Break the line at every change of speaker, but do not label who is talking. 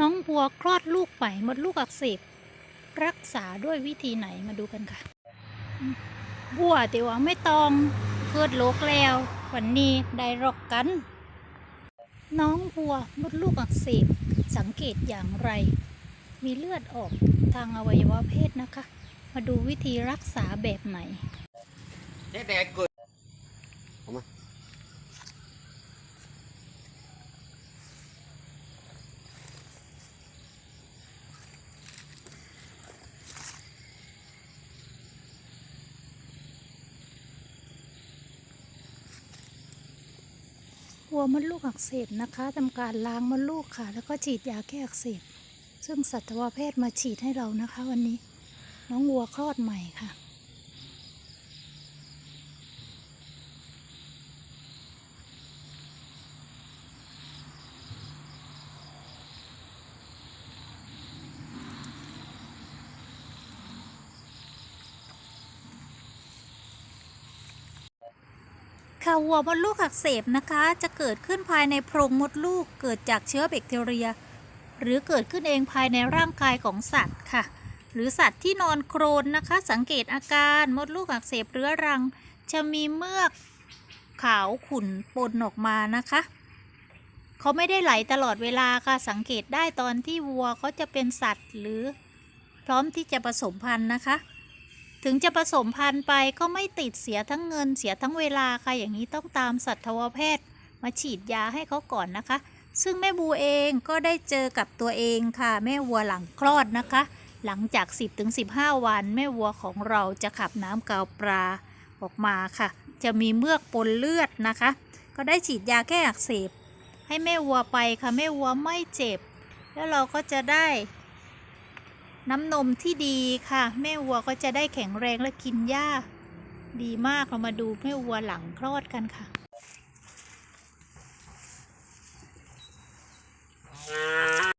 น้องวัวคลอดลูกใหม่มดลูกอักเสบรักษาด้วยวิธีไหนมาดูกันค่ะอืมวัวแต่ว่าไม่ต้องเกิดโรคแล้ว วันนี้ได้รอกกัน น้องวัวมดลูกอักเสบสังเกตอย่างไร มีเลือดออกทางอวัยวะเพศนะคะ มาดูวิธีรักษาแบบไหน
เจ๊แดงเกิด
วัวมดลูกอักเสบนะคะทำการล้างมดลูกค่ะ แล้วก็ฉีดยาแก้อักเสบซึ่งสัตวแพทย์มาฉีดให้เรานะคะ วันนี้ น้องวัวคลอดใหม่ค่ะ ค่ะวัวมดลูกอักเสบนะคะ จะเกิดขึ้นภายในโพรงมดลูกเกิดจากเชื้อแบคทีเรีย หรือเกิดขึ้นเองภายในร่างกายของสัตว์ค่ะ หรือสัตว์ที่นอนโครนนะคะ สังเกตอาการมดลูกอักเสบเรื้อรัง จะมีเมือกขาวขุ่นปนออกมานะคะเขาไม่ได้ไหลตลอดเวลาค่ะสังเกตได้ตอนที่วัวเขาจะเป็นสัตว์หรือพร้อมที่จะผสมพันธุ์นะคะ ถึงจะผสมพันธุ์ไปก็ไม่ติดเสียทั้งเงินเสียทั้งเวลาค่ะอย่างนี้ต้องตามสัตวแพทย์มาฉีดยาให้เขาก่อนนะคะ ซึ่งแม่บูเองก็ได้เจอกับตัวเองค่ะ แม่วัวหลังคลอดนะคะ หลังจาก 10-15 วัน แม่วัวของเราจะขับน้ำกาวปลาออกมาค่ะ จะมีเมือกปนเลือดนะคะ ก็ได้ฉีดยาแก้อักเสบ ให้แม่วัวไปค่ะแม่วัวไม่เจ็บ แล้วเราก็จะได้ น้ำนมที่ดีค่ะ แม่วัวก็จะได้แข็งแรงและกินหญ้า ดีมากเรามาดูแม่วัวหลังคลอดกันค่ะ